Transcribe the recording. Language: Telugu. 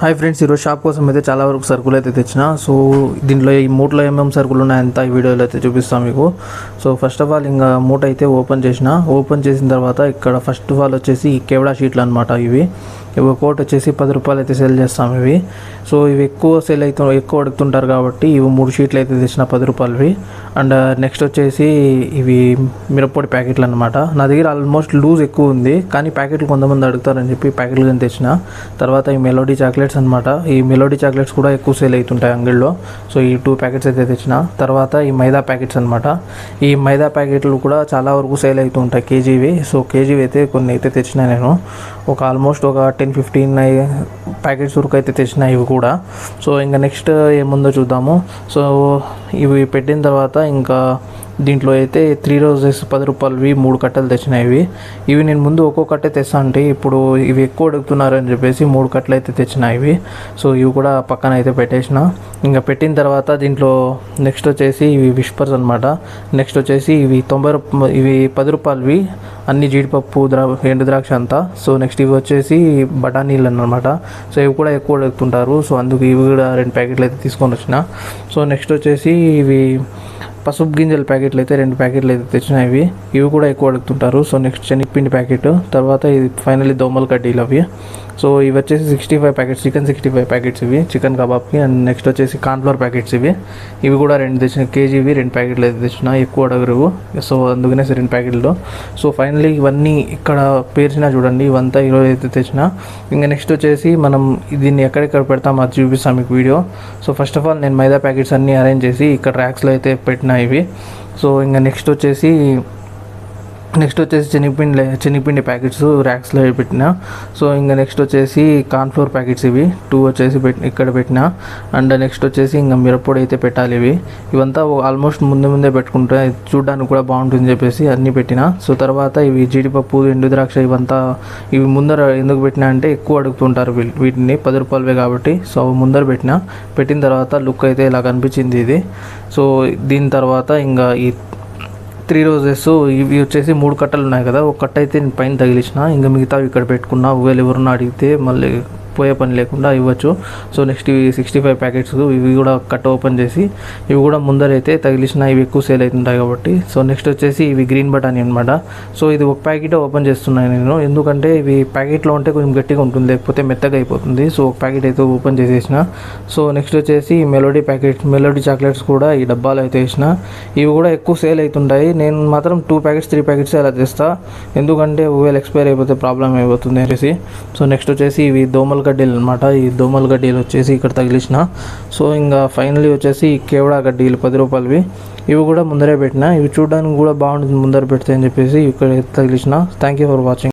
హాయ్ ఫ్రెండ్స్ ఈరోజు షాప్ కోసం అయితే చాలా వరకు సరుకులు అయితే తెచ్చిన. సో దీంట్లో ఈ మూటలో ఏమేమి సరుకులు ఉన్నాయంత ఈ వీడియోలో అయితే చూపిస్తాను మీకు. సో ఫస్ట్ ఆఫ్ ఆల్ ఇంకా మూట అయితే ఓపెన్ చేసిన. ఓపెన్ చేసిన తర్వాత ఇక్కడ ఫస్ట్ ఆఫ్ ఆల్ వచ్చేసి కేవడా షీట్లు అనమాట ఇవి. ఇవి కోట్ వచ్చేసి పది రూపాయలు అయితే సేల్ చేస్తాం ఇవి. సో ఇవి ఎక్కువ సేల్ అవుతూ ఎక్కువ అడుగుతుంటారు కాబట్టి ఇవి మూడు షీట్లు అయితే తెచ్చిన పది రూపాయలవి. అండ్ నెక్స్ట్ వచ్చేసి ఇవి మిరప్పొడి ప్యాకెట్లు అనమాట నా దగ్గర ఆల్మోస్ట్ లూజ్ ఎక్కువ ఉంది కానీ ప్యాకెట్లు కొంతమంది అడుగుతారని చెప్పి ప్యాకెట్లు కానీ తెచ్చిన. తర్వాత ఈ మెలోడీ చాక్లెట్స్ అనమాట ఈ మెలోడీ చాక్లెట్స్ కూడా ఎక్కువ సేల్ అవుతుంటాయి అంగిల్లో సో ఈ టూ ప్యాకెట్స్ అయితే తెచ్చిన. తర్వాత ఈ మైదా ప్యాకెట్స్ అనమాట ఈ మైదా ప్యాకెట్లు కూడా చాలా వరకు సేల్ అవుతూ ఉంటాయి కేజీవి. సో కేజీవి అయితే కొన్ని అయితే తెచ్చిన నేను. ఒక ఆల్మోస్ట్ ఒక టెన్ ఫిఫ్టీన్ ప్యాకెట్స్ వరకు అయితే తెచ్చినాయి ఇవి కూడా. సో ఇంకా నెక్స్ట్ ఏముందో చూద్దాము. సో ఇవి పెట్టిన తర్వాత ఇంకా దీంట్లో అయితే త్రీ రోజెస్ పది రూపాయలవి మూడు కట్టలు తెచ్చినాయి ఇవి. నేను ముందు ఒక్కో కట్టే తెస్తా అంటే ఇప్పుడు ఇవి ఎక్కువ అడుగుతున్నారని చెప్పేసి మూడు కట్టలు అయితే తెచ్చినాయి ఇవి. సో ఇవి కూడా పక్కన అయితే పెట్టేసిన. ఇంకా పెట్టిన తర్వాత దీంట్లో నెక్స్ట్ వచ్చేసి ఇవి విష్పర్స్ అనమాట నెక్స్ట్ వచ్చేసి ఇవి తొంభై రూప ఇవి పది రూపాయలవి అన్ని జీడిపప్పు ద్రా ఎండు ద్రాక్ష అంతా. సో నెక్స్ట్ ఇవి వచ్చేసి బఠానీలు అన్నమాట సో ఇవి కూడా ఎక్కువ అడుగుతుంటారు సో అందుకు ఇవి కూడా రెండు ప్యాకెట్లు అయితే తీసుకొని వచ్చిన. సో నెక్స్ట్ వచ్చేసి ఇవి పసుపు గింజల ప్యాకెట్లు అయితే రెండు ప్యాకెట్లు అయితే తెచ్చినాయి ఇవి. ఇవి కూడా ఎక్కువ అడుగుతుంటారు సో నెక్స్ట్ శనగపిండి ప్యాకెట్. తర్వాత ఇది ఫైనల్లీ దోమల కడ్డీలు అవి. సో ఇవి వచ్చేసి sixty five packets chicken sixty five packets ఇవి చికెన్ కబాబ్కి అండ్ నెక్స్ట్ వచ్చేసి కార్న్ఫ్లవర్ ప్యాకెట్స్ ఇవి. ఇవి కూడా రెండు తెచ్చిన కేజీవి రెండు ప్యాకెట్లు అయితే తెచ్చిన ఎక్కువ అడగరు సో అందుకనే రెండు ప్యాకెట్లు. సో ఫైనలీ ఇవన్నీ ఇక్కడ పేర్చిన చూడండి ఇవంతా ఈరోజు అయితే తెచ్చిన. ఇంకా నెక్స్ట్ వచ్చేసి మనం దీన్ని ఎక్కడెక్కడ పెడతాం అది చూపిస్తాం మీకు video. So first of all నేను మైదా ప్యాకెట్స్ అన్నీ అరేంజ్ చేసి ఇక్కడ ర్యాక్స్లో అయితే పెట్టిన ఇవి. సో ఇంకా నెక్స్ట్ వచ్చేసి నెక్స్ట్ వచ్చేసి శనగపిండి శనగపిండి ప్యాకెట్స్ ర్యాక్స్లో పెట్టిన. సో ఇంకా నెక్స్ట్ వచ్చేసి కార్న్ఫ్లోర్ ప్యాకెట్స్ ఇవి టూ వచ్చేసి పెట్టి ఇక్కడ పెట్టిన. అండ్ నెక్స్ట్ వచ్చేసి ఇంకా మిరప్పొడి అయితే పెట్టాలి ఇవి. ఇవంతా ఆల్మోస్ట్ ముందే ముందే పెట్టుకుంటే. చూడడానికి కూడా బాగుంటుంది చెప్పేసి అన్నీ పెట్టిన. సో తర్వాత ఇవి జీడిపప్పు ఎండు ద్రాక్ష ఇవంతా ఇవి ముందర ఎందుకు పెట్టినా అంటే ఎక్కువ అడుగుతుంటారు వీటిని. పది రూపాయలవే కాబట్టి. సో అవి ముందర పెట్టిన. పెట్టిన తర్వాత లుక్ అయితే ఇలా కనిపించింది ఇది. సో దీని తర్వాత ఇంకా ఈ త్రీ రోజెస్ ఇవి వచ్చేసి మూడు కట్టలు ఉన్నాయి కదా. ఒక కట్ట అయితే నేను పైన తగిలించిన ఇంకా మిగతావి ఇక్కడ పెట్టుకున్నా. ఒకవేళ ఎవరన్నా అడిగితే మళ్ళీ పోయే పని లేకుండా ఇవ్వచ్చు. సో నెక్స్ట్ ఇవి సిక్స్టీ ఫైవ్ ప్యాకెట్స్ ఇవి కూడా కట్ట ఓపెన్ చేసి ఇవి కూడా ముందరైతే తగిలిసిన ఇవి ఎక్కువ సేల్ అవుతుంటాయి కాబట్టి. సో నెక్స్ట్ వచ్చేసి ఇవి గ్రీన్ బటానీ అనమాట సో ఇది ఒక ప్యాకెట్ ఓపెన్ చేస్తున్నాను నేను. ఎందుకంటే ఇవి ప్యాకెట్లో ఉంటే కొంచెం గట్టిగా ఉంటుంది లేకపోతే మెత్తగా అయిపోతుంది. సో ఒక ప్యాకెట్ అయితే ఓపెన్ చేసేసిన. సో నెక్స్ట్ వచ్చేసి మెలోడీ ప్యాకెట్ మెలోడీ చాక్లెట్స్ కూడా ఈ డబ్బాలు అయితే వేసిన. ఇవి కూడా ఎక్కువ సేల్ అవుతుంటాయి. నేను మాత్రం టూ ప్యాకెట్స్ త్రీ ప్యాకెట్స్ అలా తెస్తా. ఎందుకంటే ఒకవేళ ఎక్స్పైర్ అయిపోతే ప్రాబ్లం అయిపోతుంది అనేసి. సో నెక్స్ట్ వచ్చేసి ఇవి దోమలు గడ్డీలు అనమాట ఈ దోమల గడ్డీలు వచ్చేసి ఇక్కడ తగిలిసిన సో ఇంకా ఫైనలీ వచ్చేసి ఈ కేవడా గడ్డీలు పది రూపాయలవి. ఇవి కూడా ముందరే పెట్టిన. ఇవి చూడడానికి కూడా బాగుంటుంది ముందర పెడితే అని చెప్పేసి ఇక్కడ తగిలిసిన థ్యాంక్ యూ ఫర్ వాచింగ్